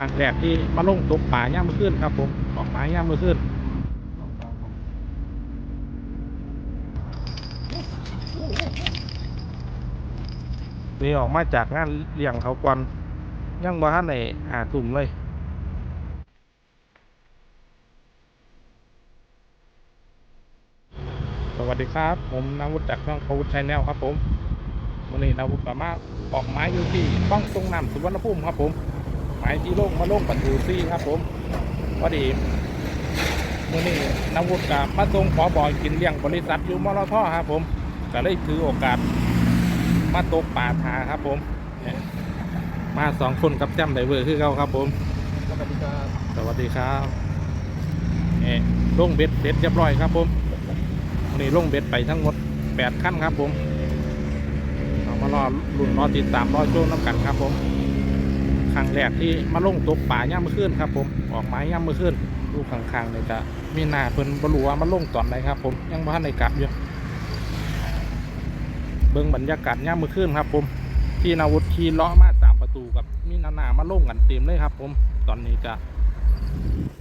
ครั้งแรกที่มาลงตกป่าย่ามมือขึ้นครับ ผมออกหมาย่ามมือขึ้นนี่ออกมาจากงานเลี้ยงเขาก่อนยังบ่ทันได้หาตุ่มเลยสวัสดีครับ ผมนาวุฒิจากช่องพวุฒิชัยแนลครับ ผมวันนี้นาวุฒิก็มาออกไม้อยู่ที่บ้องตรงน้ำสุวรรณภูมิครับผม ไม้ที่โล่งมาโล่งปันดูซี่ครับผมพอดีวันนี้นาวุฒิกับมาส่งขอบอยกินเลี้ยงบริษัทอยู่มอลท่อครับผมก็เลยถือโอกาสมาตกป่าทาครับผมเนี่ยมาสองคนกับแจมไดเวอร์คือเขาครับผม สวัสดีครับสวัสดีครับเนี่ยลงเบ็ดเสร็จเรียบร้อยครับผมนนี้ลงเบ็ดไปทั้งหมดแปดขั้นครับผม เอามารอรุ่นรอติดตามรอโจ้น้ำกันครับผม ครั้งแรกที่มาลงตกป่าย่ามมือขึ้นครับ ผมออกไม้ย่ามมือขึ้นดูข้างๆเนี่ยจะมีหน้าเพิ่นบรัวามาลงตอนไหนครับ ผมยังบ้านในกลับอยู่เบิ่งบรรยากาศย่ามมือขึ้นครับ ผมที่นาวุธขี่เลาะมาตามประตูกับมีนานามาลงกันเต็มเลยครับ ผมตอนนี้จะ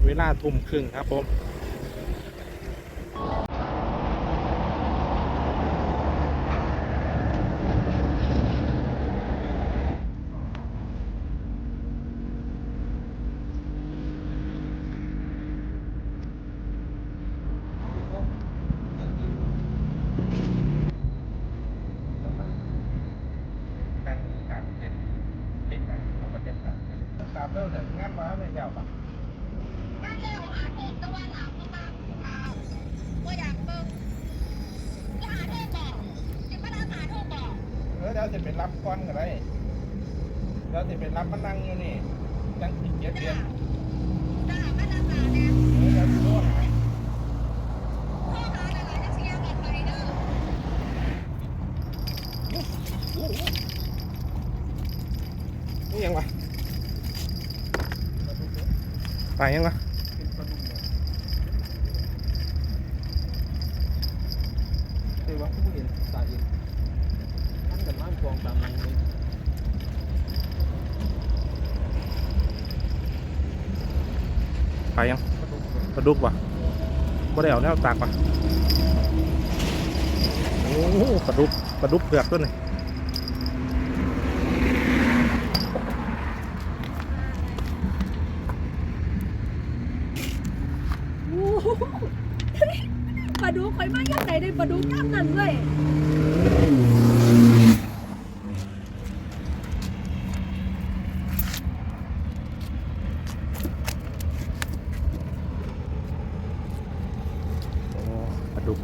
เวลาทุ่มครึ่งครับผมเรื่องแต่งานมาไม่ยาวปะ มาเร็วหาเด็กตะวันออกมาว่าอยากเบิ่งก็หาเธอบอกจะมาตามหาเธอบอก เออเดี๋ยวจะไปรับก้อนกันเลยเดี๋ยวจะไปรับมานั่งอยู่นี่ตั้งอีกเจ็ดเดือนจะหามาตามหาเนี่ยเออเดี๋ยวจะโทรหาข้อหาอะไรจะเสียก่อนไปเด้อนี่ยังวะไปยังวะเฮ้ยว่าผู้เห็นสายอิน นั่นกันล่างกองตามนั้นเลยไปยังปลาดุกวะบ่ได้เอาแนวตากวะโอ้โหปลาดุกปลาดุกเผือกตัวนี้ปลาดุกข่อยมาย่ำไหนได้ปลาดุกย่ำนั่นเลย โอ้ปลาดุก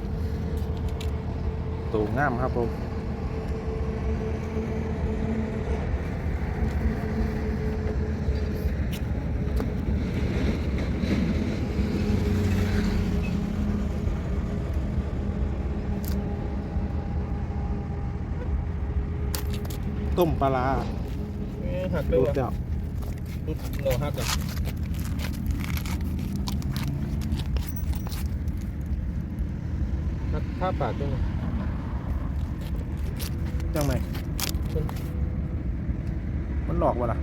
ตัวงามครับผมต้มปลาร้าเอ้ยหักเลดูยวะเจ้าดูโนหักอะหักท่าปากด้วยนะ จังไหนมันหลอกวะล่ะ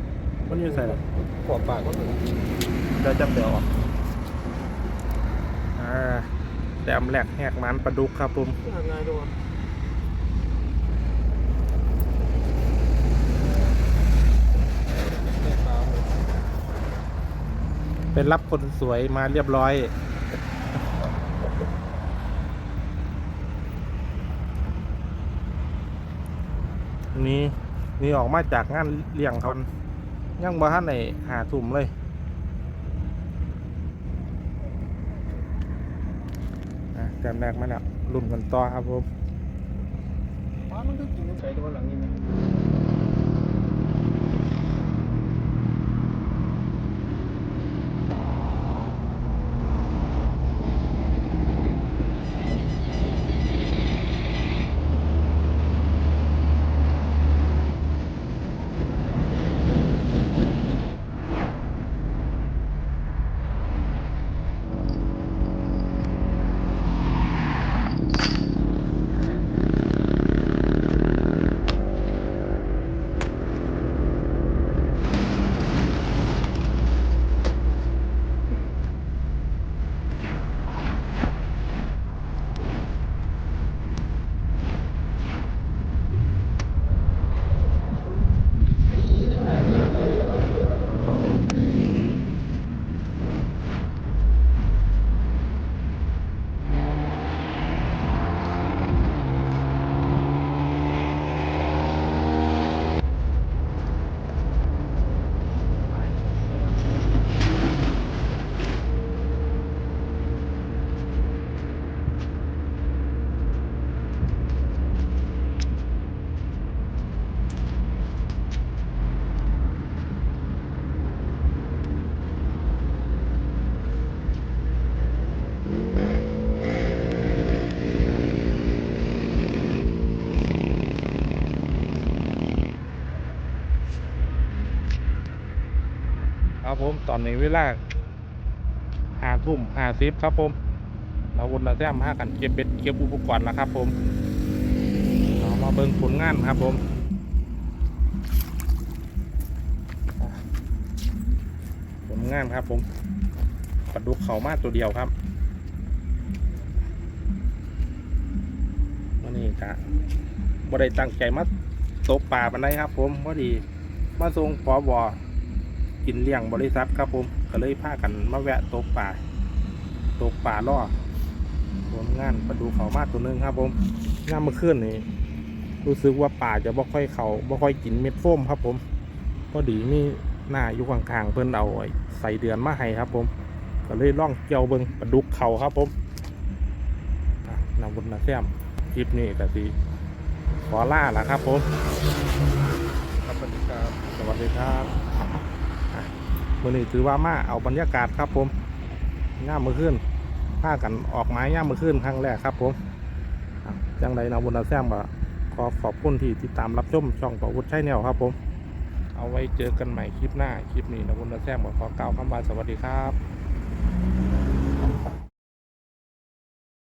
มันอยืนใส่ละขอบปากก็หนึ่งเดี๋ยวจำเดี๋ยวออกอ่าแต้มแหลกแหกมันปลาดุกครับผมหักง่ายด้วยวะแม่ตามเลยเป็นรับคนสวยมาเรียบร้อย นี่นี่ออกมาจากงานเลี้ยงเขายังบ่ทันในหาถุ่มเลย อะแต้มแรกมาแล้วรุ่นกันต่อครับผม ฟ้ามันก็กินใส่ตัวหลังนี่ไหม ครับผมตอนนี้เวลาหาทุ่มหาซิบครับผม เราวนเราแต้มห้ากันเก็บเบ็ดเก็บอุปกรณ์แล้วครับผมเรามาเบิ่งผลงานครับผมผลงานครับผมปลาดุกเขามาตัวเดียวครับวันนี้จะบ่ได้ตั้งใจมาตกปลาปันได้ครับ ผมพอดีมาส่งปอบอ กินเลี้ยงบริษัทครับผมก็เลยพากันมาแวะตกปลาตกปลาล่อผลงานปลาดูเขามากตัวหนึงครับผมงานเมื่อคืนนี้รู้สึกว่าป่าจะบ่ค่อยเขาบ่ค่อยกินเม็ดโฟมครับผมพอดีมีหน้าอยู่ข้างๆเพิ่นเอาไอ้ใส่เดือนมาให้ครับผม ก็เลยล่องเกี่ยวเบิงปลาดุกเขาครับผมนำบนนาแซมคลิปนี้ก็สิขอล่าละครับผม ครับสวัสดีครับ สวัสดีครับ มื่อนี้ถือว่ามาเอาบรรยากาศครับผมง่ามมือขึ้นพากันออกไม้ย่ามมือขึ้นครั้งแรกครับผมจังไรนะบุญนาแซมก็ขอขอบคุณที่ติดตามรับชมช่องประวุฒิชัยแนวครับผม เอาไว้เจอกันใหม่คลิปหน้าคลิปนี้นะบุญนาแซมก็ขอกล่าวคำว่าสวัสดีครับ